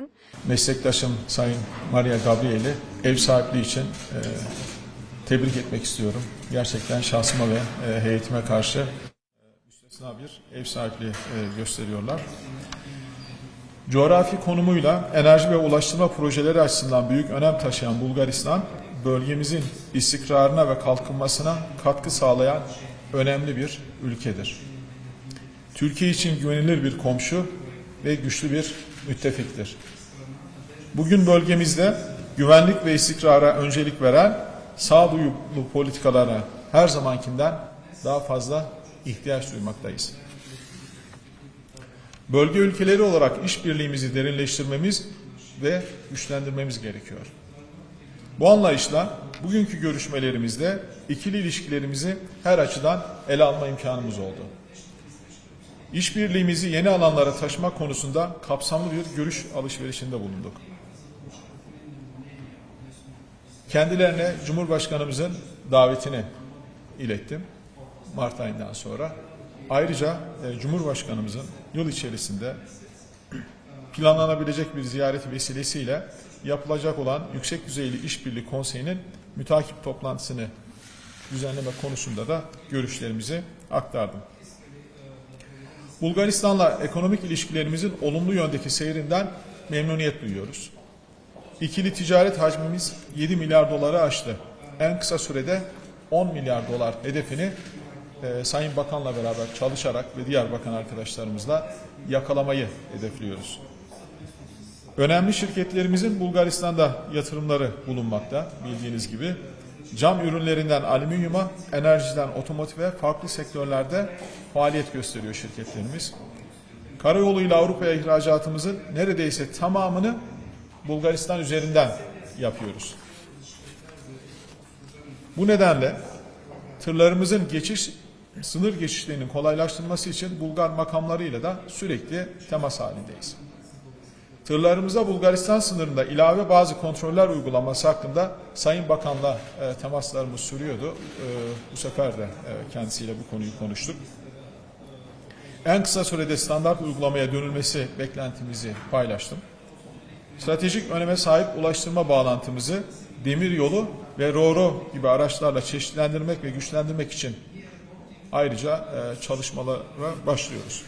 ben. Meslektaşım Sayın Maria Gabriel'i ev sahipliği için e, tebrik etmek istiyorum. Gerçekten şahsıma ve e, heyetime karşı e, müstesna bir ev sahipliği e, gösteriyorlar. Coğrafi konumuyla enerji ve ulaştırma projeleri açısından büyük önem taşıyan Bulgaristan, bölgemizin istikrarına ve kalkınmasına katkı sağlayan önemli bir ülkedir. Türkiye için güvenilir bir komşu ve güçlü bir müttefiktir. Bugün bölgemizde güvenlik ve istikrara öncelik veren sağduyulu politikalara her zamankinden daha fazla ihtiyaç duymaktayız. Bölge ülkeleri olarak işbirliğimizi derinleştirmemiz ve güçlendirmemiz gerekiyor. Bu anlayışla bugünkü görüşmelerimizde ikili ilişkilerimizi her açıdan ele alma imkanımız oldu. İşbirliğimizi yeni alanlara taşıma konusunda kapsamlı bir görüş alışverişinde bulunduk. Kendilerine Cumhurbaşkanımızın davetini ilettim Mart ayından sonra. Ayrıca e, Cumhurbaşkanımızın yıl içerisinde planlanabilecek bir ziyareti vesilesiyle yapılacak olan Yüksek Düzeyli İşbirliği Konseyi'nin mütakip toplantısını düzenleme konusunda da görüşlerimizi aktardım. Bulgaristan'la ekonomik ilişkilerimizin olumlu yöndeki seyrinden memnuniyet duyuyoruz. İkili ticaret hacmimiz 7 milyar doları aştı. En kısa sürede 10 milyar dolar hedefini e, Sayın Bakan'la beraber çalışarak ve diğer bakan arkadaşlarımızla yakalamayı hedefliyoruz. Önemli şirketlerimizin Bulgaristan'da yatırımları bulunmakta bildiğiniz gibi. Cam ürünlerinden alüminyuma, enerjiden otomotive farklı sektörlerde faaliyet gösteriyor şirketlerimiz. Karayoluyla Avrupa'ya ihracatımızın neredeyse tamamını Bulgaristan üzerinden yapıyoruz. Bu nedenle tırlarımızın geçiş sınır geçişlerinin kolaylaştırılması için Bulgar makamlarıyla da sürekli temas halindeyiz. Tırlarımıza Bulgaristan sınırında ilave bazı kontroller uygulaması hakkında Sayın Bakan'la e, temaslarımız sürüyordu. E, bu sefer de e, kendisiyle bu konuyu konuştuk. En kısa sürede standart uygulamaya dönülmesi beklentimizi paylaştım. Stratejik öneme sahip ulaştırma bağlantımızı demir yolu ve RORO gibi araçlarla çeşitlendirmek ve güçlendirmek için ayrıca e, çalışmalara başlıyoruz.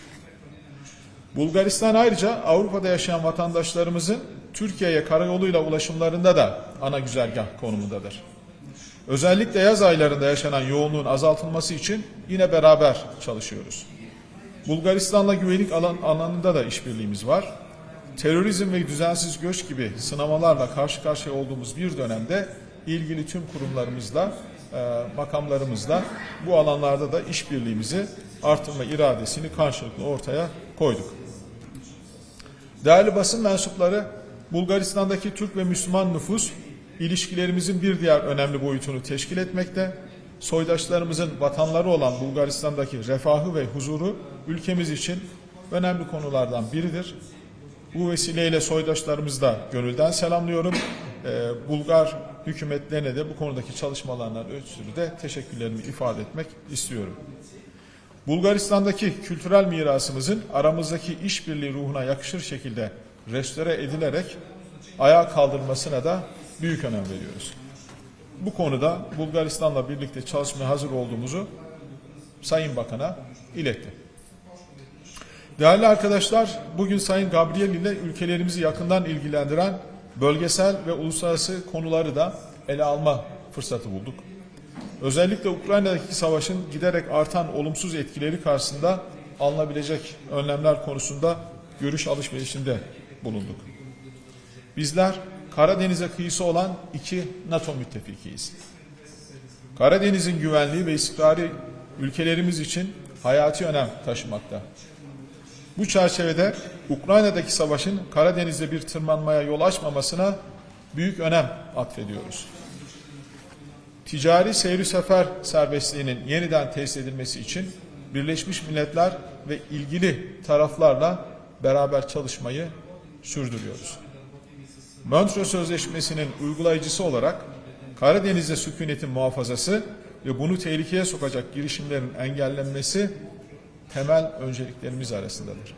Bulgaristan ayrıca Avrupa'da yaşayan vatandaşlarımızın Türkiye'ye karayoluyla ulaşımlarında da ana güzergah konumundadır. Özellikle yaz aylarında yaşanan yoğunluğun azaltılması için yine beraber çalışıyoruz. Bulgaristan'la güvenlik alan, alanında da işbirliğimiz var. Terörizm ve düzensiz göç gibi sınamalarla karşı karşıya olduğumuz bir dönemde ilgili tüm kurumlarımızla, makamlarımızla bu alanlarda da işbirliğimizi artırma iradesini karşılıklı ortaya koyduk. Değerli basın mensupları, Bulgaristan'daki Türk ve Müslüman nüfus ilişkilerimizin bir diğer önemli boyutunu teşkil etmekte. Soydaşlarımızın vatanları olan Bulgaristan'daki refahı ve huzuru ülkemiz için önemli konulardan biridir. Bu vesileyle soydaşlarımızı da gönülden selamlıyorum. Ee, Bulgar hükümetlerine de bu konudaki çalışmalarından ötürü de teşekkürlerimi ifade etmek istiyorum. Bulgaristan'daki kültürel mirasımızın aramızdaki işbirliği ruhuna yakışır şekilde restore edilerek ayağa kaldırılmasına da büyük önem veriyoruz. Bu konuda Bulgaristan'la birlikte çalışmaya hazır olduğumuzu Sayın Bakan'a iletti. Değerli arkadaşlar, bugün Sayın Gabriel ile ülkelerimizi yakından ilgilendiren bölgesel ve uluslararası konuları da ele alma fırsatı bulduk. Özellikle Ukrayna'daki savaşın giderek artan olumsuz etkileri karşısında alınabilecek önlemler konusunda görüş alışverişinde bulunduk. Bizler Karadeniz'e kıyısı olan iki NATO müttefikiyiz. Karadeniz'in güvenliği ve istikrarı ülkelerimiz için hayati önem taşımakta. Bu çerçevede Ukrayna'daki savaşın Karadeniz'de bir tırmanmaya yol açmamasına büyük önem atfediyoruz. Ticari seyri sefer serbestliğinin yeniden tesis edilmesi için Birleşmiş Milletler ve ilgili taraflarla beraber çalışmayı sürdürüyoruz. Montreux Sözleşmesi'nin uygulayıcısı olarak Karadeniz'de sükunetin muhafazası ve bunu tehlikeye sokacak girişimlerin engellenmesi temel önceliklerimiz arasındadır.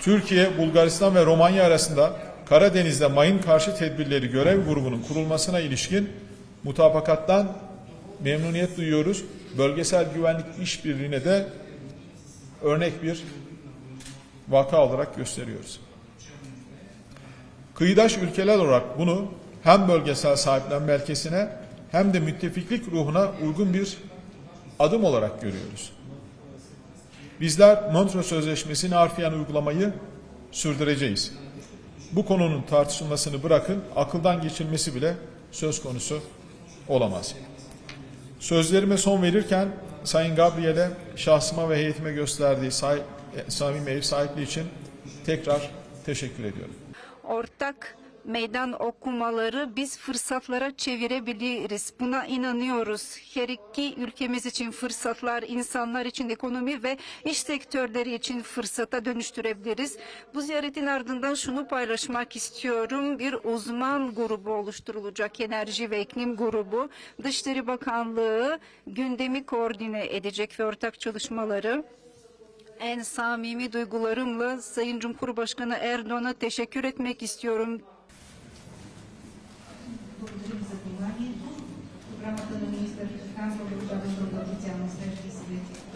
Türkiye, Bulgaristan ve Romanya arasında Karadeniz'de mayın karşı tedbirleri görev grubunun kurulmasına ilişkin mutabakattan memnuniyet duyuyoruz. Bölgesel güvenlik işbirliğine de örnek bir vaka olarak gösteriyoruz. Kıyıdaş ülkeler olarak bunu hem bölgesel sahiplenme ilkesine hem de müttefiklik ruhuna uygun bir adım olarak görüyoruz. Bizler Montreux Sözleşmesi'ni harfiyen uygulamayı sürdüreceğiz. Bu konunun tartışılmasını bırakın, akıldan geçilmesi bile söz konusu olamaz. Sözlerime son verirken Sayın Gabriel'e şahsıma ve heyetime gösterdiği say- samimi ev sahipliği için tekrar teşekkür ediyorum. ortak meydan okumaları biz fırsatlara çevirebiliriz. Buna inanıyoruz. Her iki ülkemiz için fırsatlar, insanlar için ekonomi ve iş sektörleri için fırsata dönüştürebiliriz. Bu ziyaretin ardından şunu paylaşmak istiyorum. Bir uzman grubu oluşturulacak, enerji ve iklim grubu. Dışişleri Bakanlığı gündemi koordine edecek ve ortak çalışmaları en samimi duygularımla Sayın Cumhurbaşkanı Erdoğan'a teşekkür etmek istiyorum. Francja wybrała swoją odpowiedzialność za wszystkie